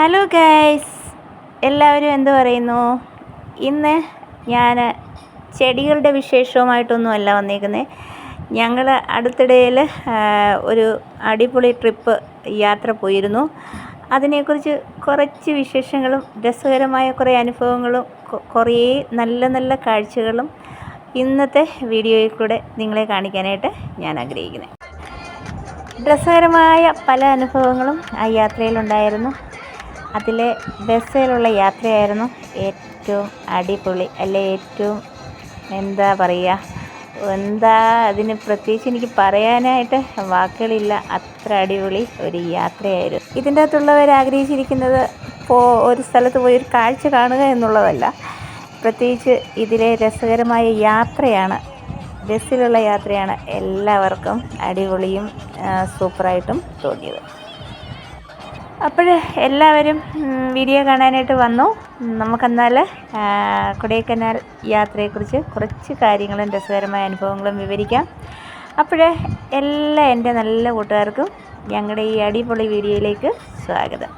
Hello guys എല്ലാവരും എന്തു പറയുന്നു? ഇന്ന് ഞാൻ ചെടികളുടെ വിശേഷവുമായിട്ടൊന്നുമല്ല വന്നേക്കുന്നത് ഞങ്ങൾ അടുത്തിടയിൽ ഒരു അടിപൊളി ട്രിപ്പ് യാത്ര പോയിരുന്നു. അതിനെക്കുറിച്ച് കുറച്ച് വിശേഷങ്ങളും രസകരമായ കുറേ അനുഭവങ്ങളും കുറേ നല്ല നല്ല കാഴ്ചകളും ഇന്നത്തെ വീഡിയോയിൽ കൂടെ നിങ്ങളെ കാണിക്കാനായിട്ട് ഞാൻ ആഗ്രഹിക്കുന്നത് രസകരമായ പല അനുഭവങ്ങളും ആ യാത്രയിലുണ്ടായിരുന്നു. അതിലെ ബസ്സിലുള്ള യാത്രയായിരുന്നു ഏറ്റവും അടിപൊളി അല്ലെ? ഏറ്റവും എന്താ പറയുക എന്താ അതിന് പ്രത്യേകിച്ച് എനിക്ക് പറയാനായിട്ട് വാക്കുകളില്ല. അത്ര അടിപൊളി ഒരു യാത്രയായിരുന്നു. ഇതിന്റെ അകത്തുള്ളവർ ആഗ്രഹിച്ചിരിക്കുന്നത് പോ ഒരു സ്ഥലത്ത് പോയി ഒരു കാഴ്ച കാണുക എന്നുള്ളതല്ല. പ്രത്യേകിച്ച് ഇതിലെ രസകരമായ യാത്രയാണ് ബസ്സിലുള്ള യാത്രയാണ് എല്ലാവർക്കും അടിപൊളിയും സൂപ്പറായിട്ടും തോന്നിയത്. അപ്പോൾ എല്ലാവരും വീഡിയോ കാണാനായിട്ട് വന്നു. നമുക്കെന്നാൽ കൊടൈക്കനാൽ യാത്രയെക്കുറിച്ച് കുറച്ച് കാര്യങ്ങളും രസകരമായ അനുഭവങ്ങളും വിവരിക്കാം. അപ്പോൾ എല്ലാ എന്റെ നല്ല കൂട്ടുകാർക്കും ഞങ്ങളുടെ ഈ അടിപൊളി വീഡിയോയിലേക്ക് സ്വാഗതം.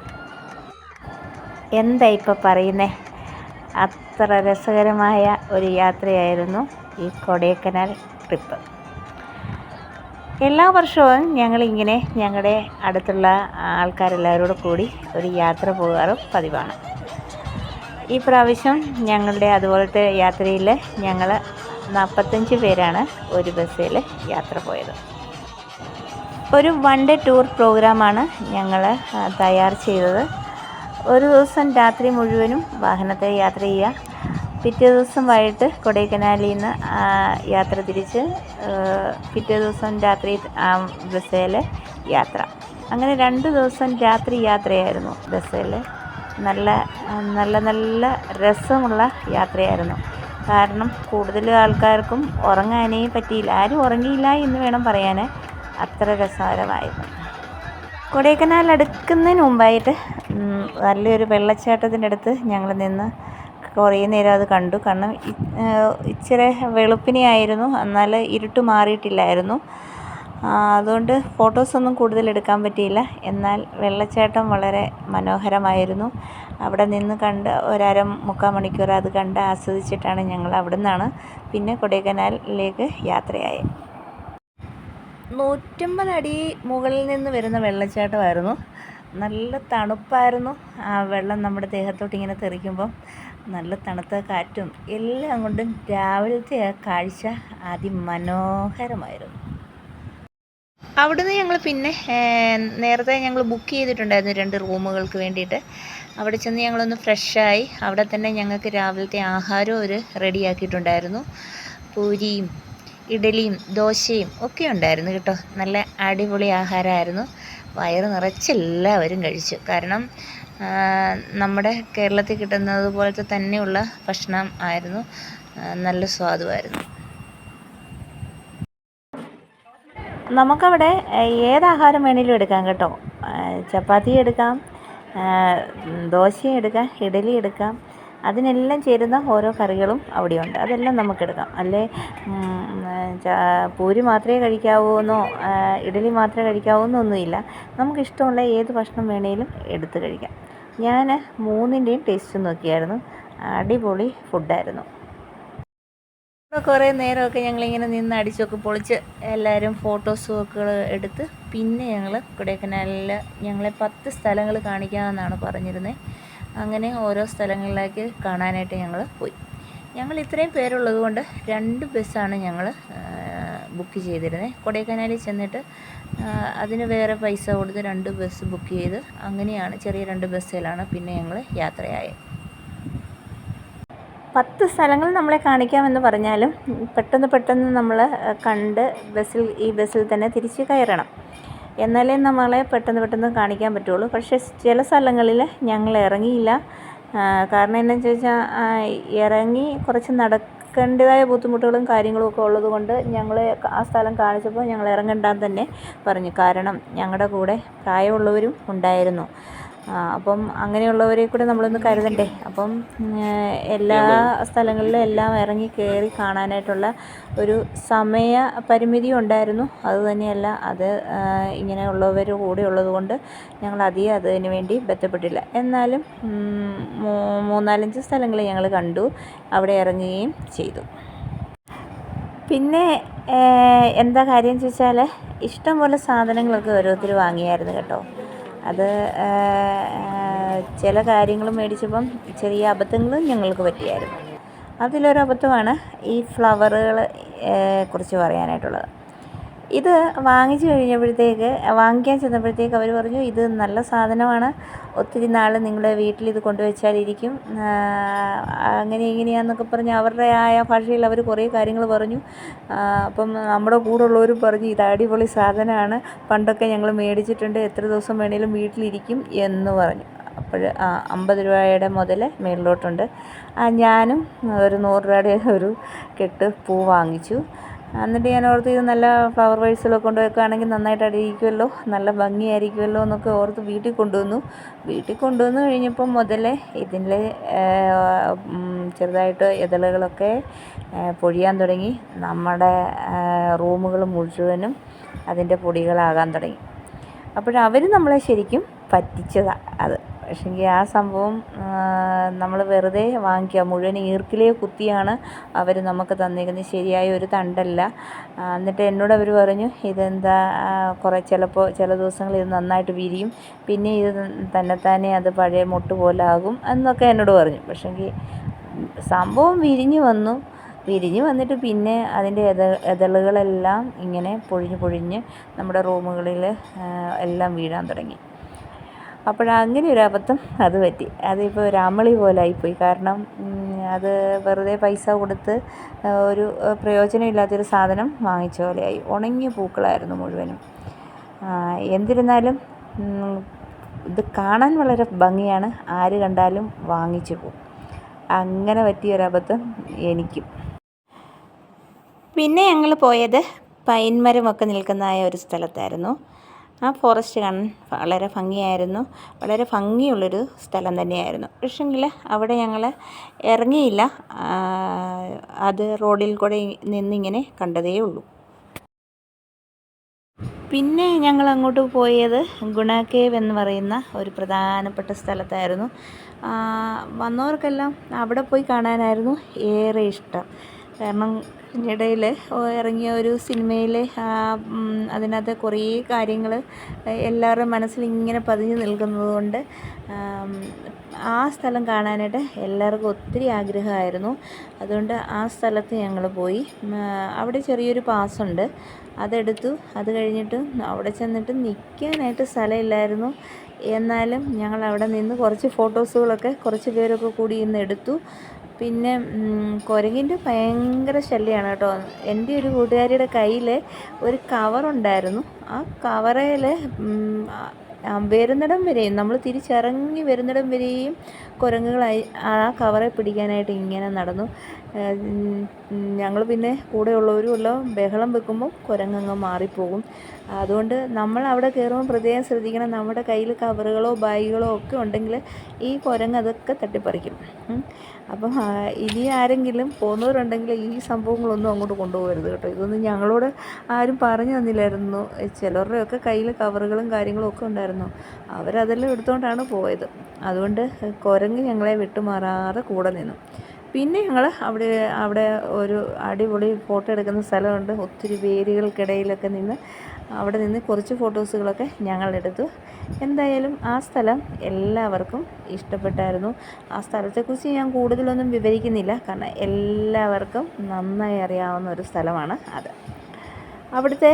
എന്താ ഇപ്പോൾ പറയുന്നേ? അത്ര രസകരമായ ഒരു യാത്രയായിരുന്നു ഈ കൊടൈക്കനാൽ ട്രിപ്പ്. എല്ലാ വർഷവും ഞങ്ങളിങ്ങനെ ഞങ്ങളുടെ അടുത്തുള്ള ആൾക്കാരെല്ലാവരോടും കൂടി ഒരു യാത്ര പോകാറും പതിവാണ്. ഈ പ്രാവശ്യം ഞങ്ങളുടെ അതുപോലത്തെ യാത്രയിൽ ഞങ്ങൾ നാൽപ്പത്തഞ്ച് പേരാണ് ഒരു ബസ്സിൽ യാത്ര പോയത്. ഒരു വൺ ഡേ ടൂർ പ്രോഗ്രാമാണ് ഞങ്ങൾ തയ്യാർ ചെയ്തത്. ഒരു ദിവസം രാത്രി മുഴുവനും വാഹനത്തിൽ യാത്ര ചെയ്യുക. പിറ്റേ ദിവസം വൈകിട്ട് കൊടൈക്കനാലിൽ നിന്ന് യാത്ര തിരിച്ച് പിറ്റേ ദിവസം രാത്രി ആ ബസ്സിൽ യാത്ര. അങ്ങനെ രണ്ട് ദിവസം രാത്രി യാത്രയായിരുന്നു ബസ്സിൽ നല്ല നല്ല നല്ല രസമുള്ള യാത്രയായിരുന്നു. കാരണം കൂടുതൽ ആൾക്കാർക്കും ഉറങ്ങാനേ പറ്റിയില്ല. ആരും ഉറങ്ങിയില്ല എന്ന് വേണം പറയാൻ അത്ര രസകരമായിരുന്നു. കൊടൈക്കനാൽ അടുക്കുന്നതിന് മുമ്പായിട്ട് നല്ലൊരു വെള്ളച്ചാട്ടത്തിന്റെ അടുത്ത് ഞങ്ങൾ നിന്ന് കുറേ നേരം അത് കണ്ടു. കാരണം ഇച്ചിരി വെളുപ്പിനെയായിരുന്നു. എന്നാൽ ഇരുട്ട് മാറിയിട്ടില്ലായിരുന്നു. അതുകൊണ്ട് ഫോട്ടോസൊന്നും കൂടുതൽ എടുക്കാൻ പറ്റിയില്ല. എന്നാൽ വെള്ളച്ചാട്ടം വളരെ മനോഹരമായിരുന്നു. അവിടെ നിന്ന് കണ്ട് ഒരര മുക്കാൽ മണിക്കൂർ അത് കണ്ട് ആസ്വദിച്ചിട്ടാണ് ഞങ്ങൾ അവിടെ നിന്നാണ് പിന്നെ കൊടൈക്കനാലിലേക്ക് യാത്രയായത് നൂറ്റമ്പത് അടി മുകളിൽ നിന്ന് വരുന്ന വെള്ളച്ചാട്ടമായിരുന്നു. നല്ല തണുപ്പായിരുന്നു. ആ വെള്ളം നമ്മുടെ ദേഹത്തോട്ട് ഇങ്ങനെ തെറിക്കുമ്പം നല്ല തണുത്ത കാറ്റും എല്ലാം കൊണ്ടും രാവിലത്തെ ആ കാഴ്ച അതിമനോഹരമായിരുന്നു. അവിടുന്ന് ഞങ്ങൾ പിന്നെ നേരത്തെ ഞങ്ങൾ ബുക്ക് ചെയ്തിട്ടുണ്ടായിരുന്നു രണ്ട് റൂമുകൾക്ക് വേണ്ടിയിട്ട്. അവിടെ ചെന്ന് ഞങ്ങളൊന്ന് ഫ്രഷായി. അവിടെ തന്നെ ഞങ്ങൾക്ക് രാവിലത്തെ ആഹാരം ഒരു റെഡിയാക്കിയിട്ടുണ്ടായിരുന്നു. പൂരിയും ഇഡലിയും ദോശയും ഒക്കെ ഉണ്ടായിരുന്നു കേട്ടോ. നല്ല അടിപൊളി ആഹാരമായിരുന്നു. വയറ് നിറച്ച് എല്ലാവരും കഴിച്ചു. കാരണം നമ്മുടെ കേരളത്തിൽ കിട്ടുന്നത് പോലത്തെ തന്നെയുള്ള ഭക്ഷണം ആയിരുന്നു. നല്ല സ്വാദുമായിരുന്നു. നമുക്കവിടെ ഏത് ആഹാരം വേണേലും എടുക്കാം കേട്ടോ. ചപ്പാത്തി എടുക്കാം ദോശയും എടുക്കാം ഇഡലി എടുക്കാം അതിനെല്ലാം ചേരുന്ന ഓരോ കറികളും അവിടെയുണ്ട്. അതെല്ലാം നമുക്കെടുക്കാം. അല്ലേ? പൂരി മാത്രമേ കഴിക്കാവൂ എന്നോ ഇഡലി മാത്രമേ കഴിക്കാവൂ എന്നൊന്നുമില്ല നമുക്കിഷ്ടമുള്ള ഏത് ഭക്ഷണം വേണേലും എടുത്ത് കഴിക്കാം. ഞാൻ മൂന്നിന്റെയും ടേസ്റ്റ് നോക്കിയായിരുന്നു. അടിപൊളി ഫുഡായിരുന്നു. കുറേ നേരമൊക്കെ ഞങ്ങളിങ്ങനെ നിന്ന് അടിച്ചൊക്കെ പൊളിച്ച് എല്ലാവരും ഫോട്ടോസും ഒക്കെ എടുത്ത് പിന്നെ ഞങ്ങൾ കൊടൈക്കനാലിൽ ഞങ്ങളെ പത്ത് സ്ഥലങ്ങൾ കാണിക്കാമെന്നാണ് പറഞ്ഞിരുന്നത് അങ്ങനെ ഓരോ സ്ഥലങ്ങളിലേക്ക് കാണാനായിട്ട് ഞങ്ങൾ പോയി. ഞങ്ങൾ ഇത്രയും പേരുള്ളത് കൊണ്ട് രണ്ട് ബസ്സാണ് ഞങ്ങൾ ബുക്ക് ചെയ്തിരുന്നത് കൊടൈക്കനാലിൽ ചെന്നിട്ട് അതിന് വേറെ പൈസ കൊടുത്ത് രണ്ട് ബസ് ബുക്ക് ചെയ്ത് അങ്ങനെയാണ് ചെറിയ രണ്ട് ബസ്സിലാണ് പിന്നെ ഞങ്ങൾ യാത്രയായത്. പത്ത് സ്ഥലങ്ങൾ നമ്മളെ കാണിക്കാമെന്ന് പറഞ്ഞാലും പെട്ടെന്ന് പെട്ടെന്ന് നമ്മൾ കണ്ട് ബസ്സിൽ ഈ ബസ്സിൽ തന്നെ തിരിച്ച് കയറണം. എന്നാലേ നമ്മളെ പെട്ടെന്ന് പെട്ടെന്ന് കാണിക്കാൻ പറ്റുള്ളൂ. പക്ഷേ ചില സ്ഥലങ്ങളിൽ ഞങ്ങൾ ഇറങ്ങിയില്ല. കാരണം എന്നു ചോദിച്ചാൽ ഇറങ്ങി കുറച്ച് നടക്കേണ്ടതായ ബുദ്ധിമുട്ടുകളും കാര്യങ്ങളും ഒക്കെ ഉള്ളത് കൊണ്ട് ഞങ്ങൾ ആ സ്ഥലം കാണിച്ചപ്പോൾ ഞങ്ങൾ ഇറങ്ങണ്ടാന്ന് തന്നെ പറഞ്ഞു. കാരണം ഞങ്ങളുടെ കൂടെ പ്രായമുള്ളവരും ഉണ്ടായിരുന്നു. അപ്പം അങ്ങനെയുള്ളവരെ കൂടെ നമ്മളൊന്ന് കരുതണ്ടേ. അപ്പം എല്ലാ സ്ഥലങ്ങളിലും എല്ലാം ഇറങ്ങി കയറി കാണാനായിട്ടുള്ള ഒരു സമയ പരിമിതി ഉണ്ടായിരുന്നു. അതുതന്നെയല്ല അത് ഇങ്ങനെയുള്ളവർ കൂടെ ഉള്ളതുകൊണ്ട് ഞങ്ങൾ അധികം അതിന് വേണ്ടി ബന്ധപ്പെട്ടില്ല. എന്നാലും മൂന്നാലഞ്ച് സ്ഥലങ്ങൾ ഞങ്ങൾ കണ്ടു. അവിടെ ഇറങ്ങുകയും ചെയ്തു. പിന്നെ എന്താ കാര്യം ചോദിച്ചാൽ ഇഷ്ടംപോലെ സാധനങ്ങളൊക്കെ ഓരോരുത്തർ വാങ്ങിയായിരുന്നു കേട്ടോ. അത് ചില കാര്യങ്ങൾ മേടിച്ചപ്പം ചെറിയ അബദ്ധങ്ങളും ഞങ്ങൾക്ക് പറ്റിയായിരുന്നു. അതിലൊരു അബദ്ധമാണ് ഈ ഫ്ലവറുകൾ കുറിച്ച് പറയാനായിട്ടുള്ളത്. ഇത് വാങ്ങിച്ചു കഴിഞ്ഞപ്പോഴത്തേക്ക് വാങ്ങിക്കാൻ ചെന്നപ്പോഴത്തേക്ക് അവർ പറഞ്ഞു ഇത് നല്ല സാധനമാണ്. ഒത്തിരി നാൾ നിങ്ങളുടെ വീട്ടിൽ ഇത് കൊണ്ടുവച്ചാലിരിക്കും. അങ്ങനെ ഇങ്ങനെയാന്നൊക്കെ പറഞ്ഞ് അവരുടെ ആയ ഭാഷയിൽ അവർ കുറേ കാര്യങ്ങൾ പറഞ്ഞു. അപ്പം നമ്മുടെ കൂടെ ഉള്ളവരും പറഞ്ഞു ഇത് അടിപൊളി സാധനമാണ്. പണ്ടൊക്കെ ഞങ്ങൾ മേടിച്ചിട്ടുണ്ട്. എത്ര ദിവസം വേണേലും വീട്ടിലിരിക്കും എന്ന് പറഞ്ഞു. അപ്പോൾ അമ്പത് രൂപയുടെ മുതൽ മേളിലോട്ടുണ്ട്. ഞാനും ഒരു നൂറ് രൂപയുടെ ഒരു കെട്ട് പൂ വാങ്ങിച്ചു. എന്നിട്ട് ഞാൻ ഓർത്ത് ഇത് നല്ല ഫ്ലവർ വൈസിലൊക്കെ കൊണ്ട് വെക്കുകയാണെങ്കിൽ നന്നായിട്ട് അടിയിരിക്കുമല്ലോ നല്ല ഭംഗിയായിരിക്കുമല്ലോ എന്നൊക്കെ ഓർത്ത് വീട്ടിൽ കൊണ്ടുവന്നു. വീട്ടിൽ കൊണ്ടുവന്നു കഴിഞ്ഞപ്പം മുതലേ ഇതിന്റെ ചെറുതായിട്ട് ഇതളുകളൊക്കെ പൊഴിയാൻ തുടങ്ങി. നമ്മുടെ റൂമുകൾ മുഴുവനും അതിന്റെ പൊടികളാകാൻ തുടങ്ങി. അപ്പോഴവർ നമ്മളെ ശരിക്കും പറ്റിച്ചതാണ് അത്. പക്ഷേങ്കിൽ ആ സംഭവം നമ്മൾ വെറുതെ വാങ്ങിക്കുക. മുഴുവൻ ഈർക്കിലേ കുത്തിയാണ് അവർ നമുക്ക് തന്നിരിക്കുന്നത് ശരിയായ ഒരു തണ്ടല്ല. എന്നിട്ട് എന്നോട് അവർ പറഞ്ഞു ഇതെന്താ കുറേ ചിലപ്പോൾ ചില ദിവസങ്ങൾ ഇത് നന്നായിട്ട് വിരിയും. പിന്നെ ഇത് തന്നെത്താനെ അത് പഴയ മുട്ട് പോലെ ആകും എന്നൊക്കെ എന്നോട് പറഞ്ഞു. പക്ഷേങ്കിൽ സംഭവം വിരിഞ്ഞു വന്നു. വിരിഞ്ഞ് വന്നിട്ട് പിന്നെ അതിന്റെ എത എതളുകളെല്ലാം ഇങ്ങനെ പൊഴിഞ്ഞ് പൊഴിഞ്ഞ് നമ്മുടെ റൂമുകളിൽ എല്ലാം വീഴാൻ തുടങ്ങി. അപ്പോഴങ്ങനെ ഒരു അബദ്ധം അത് പറ്റി. അതിപ്പോൾ ഒരു അമളി പോലെ ആയിപ്പോയി കാരണം അത് വെറുതെ പൈസ കൊടുത്ത് ഒരു പ്രയോജനമില്ലാത്തൊരു സാധനം വാങ്ങിച്ച പോലെയായി. ഉണങ്ങിയ പൂക്കളായിരുന്നു മുഴുവനും. എന്തിരുന്നാലും ഇത് കാണാൻ വളരെ ഭംഗിയാണ്. ആര് കണ്ടാലും വാങ്ങിച്ചു പോകും. അങ്ങനെ പറ്റിയൊരബദ്ധം എനിക്കും. പിന്നെ ഞങ്ങൾ പോയത് പൈൻമരമൊക്കെ നിൽക്കുന്നതായ ഒരു സ്ഥലത്തായിരുന്നു. ആ ഫോറസ്റ്റ് കാണാൻ വളരെ ഭംഗിയായിരുന്നു. വളരെ ഭംഗിയുള്ളൊരു സ്ഥലം തന്നെയായിരുന്നു. പക്ഷെങ്കിൽ അവിടെ ഞങ്ങൾ ഇറങ്ങിയില്ല. അത് റോഡിൽ കൂടെ നിന്നിങ്ങനെ കണ്ടതേ ഉള്ളൂ പിന്നെ ഞങ്ങൾ അങ്ങോട്ട് പോയത് ഗുണ കേവ് എന്ന് പറയുന്ന ഒരു പ്രധാനപ്പെട്ട സ്ഥലത്തായിരുന്നു. വന്നവർക്കെല്ലാം അവിടെ പോയി കാണാനായിരുന്നു ഏറെ ഇഷ്ടം. കാരണം ഇടയിൽ ഇറങ്ങിയ ഒരു സിനിമയിൽ അതിനകത്ത് കുറേ കാര്യങ്ങൾ എല്ലാവരുടെ മനസ്സിൽ ഇങ്ങനെ പതിഞ്ഞു നിൽക്കുന്നത് കൊണ്ട് ആ സ്ഥലം കാണാനായിട്ട് എല്ലാവർക്കും ഒത്തിരി ആഗ്രഹമായിരുന്നു. അതുകൊണ്ട് ആ സ്ഥലത്ത് ഞങ്ങൾ പോയി. അവിടെ ചെറിയൊരു പാസ്സുണ്ട്. അതെടുത്തു. അത് കഴിഞ്ഞിട്ട് അവിടെ ചെന്നിട്ട് നിൽക്കാനായിട്ട് സ്ഥലമില്ലായിരുന്നു. എന്നാലും ഞങ്ങൾ അവിടെ നിന്ന് കുറച്ച് ഫോട്ടോസുകളൊക്കെ കുറച്ച് പേരൊക്കെ കൂടി ഇന്ന് എടുത്തു. പിന്നെ കുരങ്ങിന്റെ ഭയങ്കര ശല്യമാണ് കേട്ടോ. എന്റെ ഒരു കൂട്ടുകാരിയുടെ കയ്യിൽ ഒരു കവറുണ്ടായിരുന്നു ആ കവറയിൽ വരുന്നിടം വരെയും നമ്മൾ തിരിച്ചിറങ്ങി വരുന്നിടം വരെയും കുരങ്ങുകളായി ആ കവറെ പിടിക്കാനായിട്ട് ഇങ്ങനെ നടന്നു. ഞങ്ങൾ പിന്നെ കൂടെയുള്ളവരും ബഹളം വെക്കുമ്പോൾ കുരങ്ങങ്ങ് മാറിപ്പോകും. അതുകൊണ്ട് നമ്മൾ അവിടെ കയറുമ്പോൾ പ്രത്യേകം ശ്രദ്ധിക്കണം. നമ്മുടെ കയ്യിൽ കവറുകളോ ബാഗുകളോ ഒക്കെ ഉണ്ടെങ്കിൽ ഈ കുരങ്ങ് അതൊക്കെ തട്ടിപ്പറിക്കും. അപ്പം ഇനി ആരെങ്കിലും പോകുന്നവരുണ്ടെങ്കിൽ ഈ സംഭവങ്ങളൊന്നും അങ്ങോട്ട് കൊണ്ടുപോകരുത് കേട്ടോ. ഇതൊന്നും ഞങ്ങളോട് ആരും പറഞ്ഞു തന്നില്ലായിരുന്നു. ചിലരുടെയൊക്കെ കയ്യിൽ കവറുകളും കാര്യങ്ങളും ഒക്കെ ഉണ്ടായിരുന്നു. അവരതെല്ലാം എടുത്തുകൊണ്ടാണ് പോയത്. അതുകൊണ്ട് കുരങ്ങ് ഞങ്ങളെ വിട്ടുമാറാതെ കൂടെ നിന്നു. പിന്നെ ഞങ്ങൾ അവിടെ അവിടെ ഒരു അടിപൊളി ഫോട്ടോ എടുക്കുന്ന സ്ഥലമുണ്ട്. ഒത്തിരി വേരുകൾക്കിടയിലൊക്കെ നിന്ന് അവിടെ നിന്ന് കുറച്ച് ഫോട്ടോസുകളൊക്കെ ഞങ്ങളെടുത്തു. എന്തായാലും ആ സ്ഥലം എല്ലാവർക്കും ഇഷ്ടപ്പെട്ടായിരുന്നു. ആ സ്ഥലത്തെക്കുറിച്ച് ഞാൻ കൂടുതലൊന്നും വിവരിക്കുന്നില്ല. കാരണം എല്ലാവർക്കും നന്നായി അറിയാവുന്ന ഒരു സ്ഥലമാണ് അത്. അവിടുത്തെ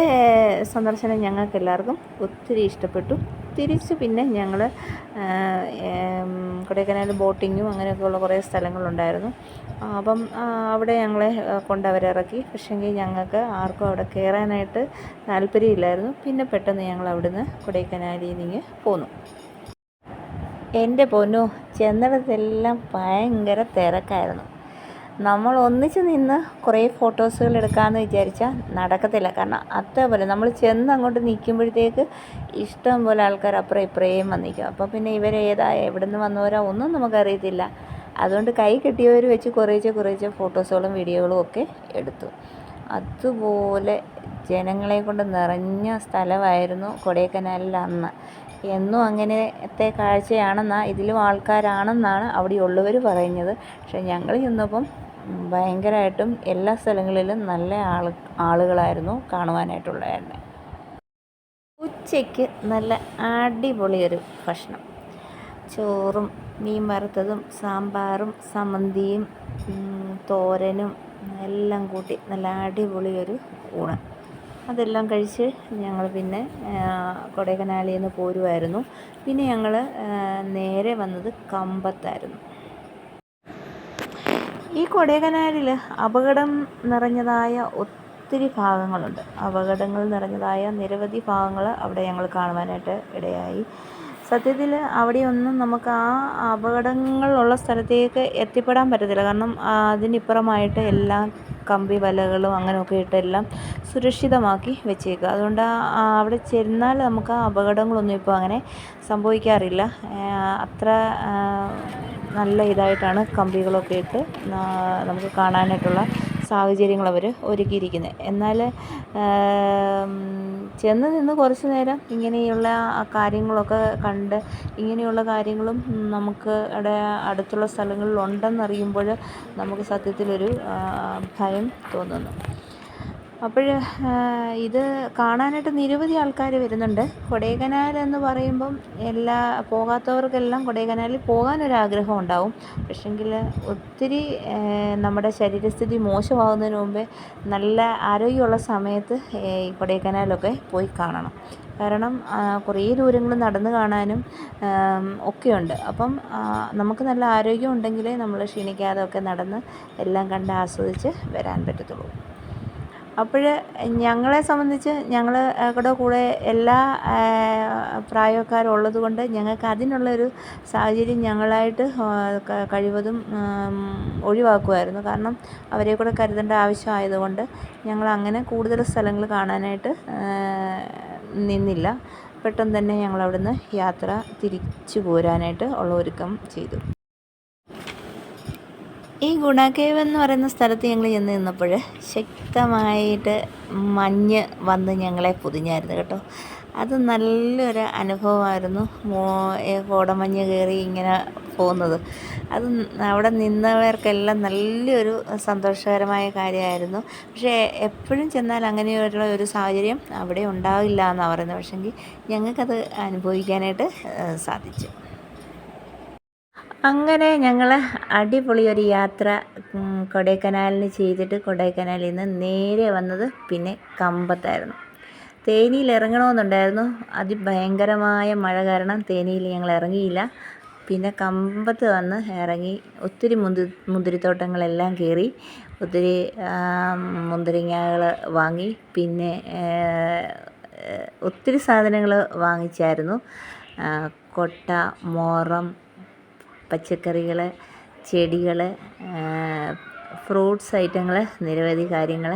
സന്ദർശനം ഞങ്ങൾക്ക് എല്ലാവർക്കും ഒത്തിരി ഇഷ്ടപ്പെട്ടു. തിരിച്ച് പിന്നെ ഞങ്ങൾ കൊടൈക്കനാൽ ബോട്ടിങ്ങും അങ്ങനെയൊക്കെയുള്ള കുറേ സ്ഥലങ്ങളുണ്ടായിരുന്നു. അപ്പം അവിടെ ഞങ്ങളെ കൊണ്ടവരിറക്കി പക്ഷേങ്കിൽ ഞങ്ങൾക്ക് ആർക്കും അവിടെ കയറാനായിട്ട് താല്പര്യമില്ലായിരുന്നു. പിന്നെ പെട്ടെന്ന് ഞങ്ങൾ അവിടുന്ന് കൊടൈക്കനാലിൽ നിന്ന് പോന്നു. എന്റെ പൊന്നു ചെന്നിടത്തെല്ലാം ഭയങ്കര തിരക്കായിരുന്നു. നമ്മൾ ഒന്നിച്ച് നിന്ന് കുറേ ഫോട്ടോസുകൾ എടുക്കാമെന്ന് വിചാരിച്ചാൽ നടക്കത്തില്ല. കാരണം അതേപോലെ നമ്മൾ ചെന്ന് അങ്ങോട്ട് നിൽക്കുമ്പോഴത്തേക്ക് ഇഷ്ടം പോലെ ആൾക്കാർ അപ്പുറം ഇപ്പുറേയും വന്നിരിക്കും. അപ്പോൾ പിന്നെ ഇവരേതാ എവിടെ നിന്ന് വന്നവരാ ഒന്നും നമുക്കറിയത്തില്ല. അതുകൊണ്ട് കൈ കിട്ടിയവർ വെച്ച് കുറേശ്ശെ കുറേശ്ശെ ഫോട്ടോസുകളും വീഡിയോകളും ഒക്കെ എടുത്തു. അതുപോലെ ജനങ്ങളെ കൊണ്ട് നിറഞ്ഞ സ്ഥലമായിരുന്നു കൊടൈക്കനാലിൽ അന്ന്. എന്നും അങ്ങനത്തെ കാഴ്ചയാണെന്നാണ് ഇതിലും ആൾക്കാരാണെന്നാണ് അവിടെയുള്ളവർ പറയുന്നത്. പക്ഷേ ഞങ്ങൾ ചെന്നപ്പം ഭയങ്കരമായിട്ടും എല്ലാ സ്ഥലങ്ങളിലും നല്ല ആൾ ആളുകളായിരുന്നു കാണുവാനായിട്ടുള്ളതായിരുന്നു. ഉച്ചയ്ക്ക് നല്ല അടിപൊളിയൊരു ഭക്ഷണം. ചോറും മീൻ വറുത്തതും സാമ്പാറും സമന്തിയും തോരനും എല്ലാം കൂട്ടി നല്ല അടിപൊളിയൊരു ഊണ്. അതെല്ലാം കഴിച്ച് ഞങ്ങൾ പിന്നെ കൊടൈക്കനാലിൽ നിന്ന് പോരുമായിരുന്നു പിന്നെ ഞങ്ങൾ നേരെ വന്നത് കമ്പത്തായിരുന്നു. ഈ കൊടൈക്കനാലിൽ അപകടം നിറഞ്ഞതായ ഒത്തിരി ഭാഗങ്ങളുണ്ട്. അപകടങ്ങൾ നിറഞ്ഞതായ നിരവധി ഭാഗങ്ങൾ അവിടെ ഞങ്ങൾ കാണുവാനായിട്ട് ഇടയായി. സത്യത്തിൽ അവിടെയൊന്നും നമുക്ക് ആ അപകടങ്ങളുള്ള സ്ഥലത്തേക്ക് എത്തിപ്പെടാൻ പറ്റത്തില്ല. കാരണം അതിനിപ്പുറമായിട്ട് എല്ലാ കമ്പി വലകളും അങ്ങനെയൊക്കെ ഇട്ടെല്ലാം സുരക്ഷിതമാക്കി വെച്ചേക്കുക. അതുകൊണ്ട് അവിടെ ചെന്നാൽ നമുക്ക് അപകടങ്ങളൊന്നും ഇപ്പോൾ അങ്ങനെ സംഭവിക്കാറില്ല. അത്ര നല്ല ഇതായിട്ടാണ് കമ്പികളൊക്കെ ഇട്ട് നമുക്ക് കാണാനായിട്ടുള്ള സാഹചര്യങ്ങൾ അവർ ഒരുക്കിയിരിക്കുന്നത്. എന്നാൽ ചെന്ന് നിന്ന് കുറച്ച് നേരം ഇങ്ങനെയുള്ള കാര്യങ്ങളൊക്കെ കണ്ട് ഇങ്ങനെയുള്ള കാര്യങ്ങളും നമുക്ക് ഇവിടെ അടുത്തുള്ള സ്ഥലങ്ങളിൽ ഉണ്ടെന്നറിയുമ്പോൾ നമുക്ക് സത്യത്തിലൊരു ഭയം തോന്നുന്നു. അപ്പോൾ ഇത് കാണാനായിട്ട് നിരവധി ആൾക്കാർ വരുന്നുണ്ട്. കൊടൈക്കനാൽ എന്ന് പറയുമ്പം എല്ലാ പോകാത്തവർക്കെല്ലാം കൊടൈക്കനാലിൽ പോകാനൊരാഗ്രഹം ഉണ്ടാവും. പക്ഷെങ്കിൽ ഒത്തിരി നമ്മുടെ ശരീരസ്ഥിതി മോശമാകുന്നതിന് മുമ്പേ നല്ല ആരോഗ്യമുള്ള സമയത്ത് ഈ കൊടൈക്കനാലൊക്കെ പോയി കാണണം. കാരണം കുറേ ദൂരങ്ങൾ നടന്ന് കാണാനും ഒക്കെയുണ്ട്. അപ്പം നമുക്ക് നല്ല ആരോഗ്യം ഉണ്ടെങ്കിലേ നമ്മൾ ക്ഷീണിക്കാതെ ഒക്കെ നടന്ന് എല്ലാം കണ്ട് ആസ്വദിച്ച് വരാൻ പറ്റത്തുള്ളൂ. അപ്പോൾ ഞങ്ങളെ സംബന്ധിച്ച് ഞങ്ങൾ കൂടെ എല്ലാ പ്രായക്കാരും ഉള്ളത് കൊണ്ട് ഞങ്ങൾക്ക് അതിനുള്ളൊരു സാഹചര്യം ഞങ്ങളായിട്ട് കഴിവതും ഒഴിവാക്കുമായിരുന്നു. കാരണം അവരെ കൂടെ കരുതേണ്ട ആവശ്യമായതുകൊണ്ട് ഞങ്ങൾ അങ്ങനെ കൂടുതൽ സ്ഥലങ്ങൾ കാണാനായിട്ട് നിന്നില്ല. പെട്ടെന്ന് തന്നെ ഞങ്ങൾ അവിടുന്ന് യാത്ര തിരിച്ചു പോരാനായിട്ട് ഉള്ള ഒരുക്കം ചെയ്തു. ഈ ഗുണ കേവ് എന്ന് പറയുന്ന സ്ഥലത്ത് ഞങ്ങൾ ചെന്ന് നിന്നപ്പോൾ ശക്തമായിട്ട് മഞ്ഞ് വന്ന് ഞങ്ങളെ പൊതിഞ്ഞായിരുന്നു കേട്ടോ. അത് നല്ലൊരു അനുഭവമായിരുന്നു. കോടമഞ്ഞ് കയറി ഇങ്ങനെ പോകുന്നത്. അത് അവിടെ നിന്നവർക്കെല്ലാം നല്ലൊരു സന്തോഷകരമായ കാര്യമായിരുന്നു. പക്ഷേ എപ്പോഴും ചെന്നാൽ അങ്ങനെയുള്ള ഒരു സാഹചര്യം അവിടെ ഉണ്ടാവില്ല എന്നാണ് പറയുന്നത്. പക്ഷെങ്കിൽ ഞങ്ങൾക്കത് അനുഭവിക്കാനായിട്ട് സാധിച്ചു. അങ്ങനെ ഞങ്ങൾ അടിപൊളി ഒരു യാത്ര കൊടൈക്കനാലിന് ചെയ്തിട്ട് കൊടൈക്കനാലിൽ നിന്ന് നേരെ വന്നത് പിന്നെ കമ്പത്തായിരുന്നു. തേനിയിൽ ഇറങ്ങണമെന്നുണ്ടായിരുന്നു. അതിഭയങ്കരമായ മഴ കാരണം തേനിയിൽ ഞങ്ങൾ ഇറങ്ങിയില്ല. പിന്നെ കമ്പത്ത് വന്ന് ഇറങ്ങി ഒത്തിരി മുന്തി മുന്തിരിത്തോട്ടങ്ങളെല്ലാം കയറി ഒത്തിരി മുന്തിരിങ്ങകൾ വാങ്ങി പിന്നെ ഒത്തിരി സാധനങ്ങൾ വാങ്ങിച്ചായിരുന്നു. കൊട്ട മോറം പച്ചക്കറികൾ ചെടികൾ ഫ്രൂട്ട്സ് ഐറ്റങ്ങൾ നിരവധി കാര്യങ്ങൾ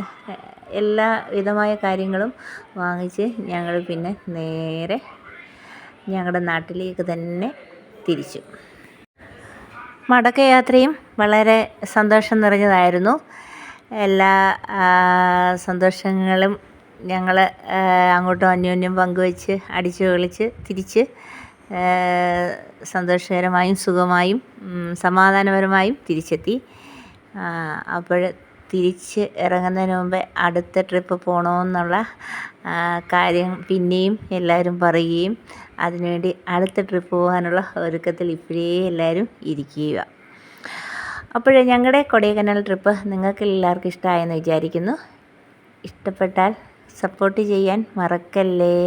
എല്ലാ വിധമായ കാര്യങ്ങളും വാങ്ങിച്ച് ഞങ്ങൾ പിന്നെ നേരെ ഞങ്ങളുടെ നാട്ടിലേക്ക് തന്നെ തിരിച്ചു. മടക്കയാത്രയും വളരെ സന്തോഷം നിറഞ്ഞതായിരുന്നു. എല്ലാ സന്തോഷങ്ങളും ഞങ്ങൾ അങ്ങോട്ടും അന്യോന്യം പങ്കുവെച്ച് അടിച്ചു കളിച്ച് തിരിച്ച് സന്തോഷകരമായും സുഖമായും സമാധാനപരമായും തിരിച്ചെത്തി. അപ്പോൾ തിരിച്ച് ഇറങ്ങുന്നതിന് മുമ്പേ അടുത്ത ട്രിപ്പ് പോകണമെന്നുള്ള കാര്യം പിന്നെയും എല്ലാവരും പറയുകയും അതിനുവേണ്ടി അടുത്ത ട്രിപ്പ് പോകാനുള്ള ഒരുക്കത്തിൽ ഇപ്പോഴേ എല്ലാവരും ഇരിക്കുക. അപ്പോൾ ഞങ്ങളുടെ കൊടൈക്കനാൽ ട്രിപ്പ് നിങ്ങൾക്ക് എല്ലാവർക്കും ഇഷ്ടമായെന്ന് വിചാരിക്കുന്നു. ഇഷ്ടപ്പെട്ടാൽ സപ്പോർട്ട് ചെയ്യാൻ മറക്കല്ലേ?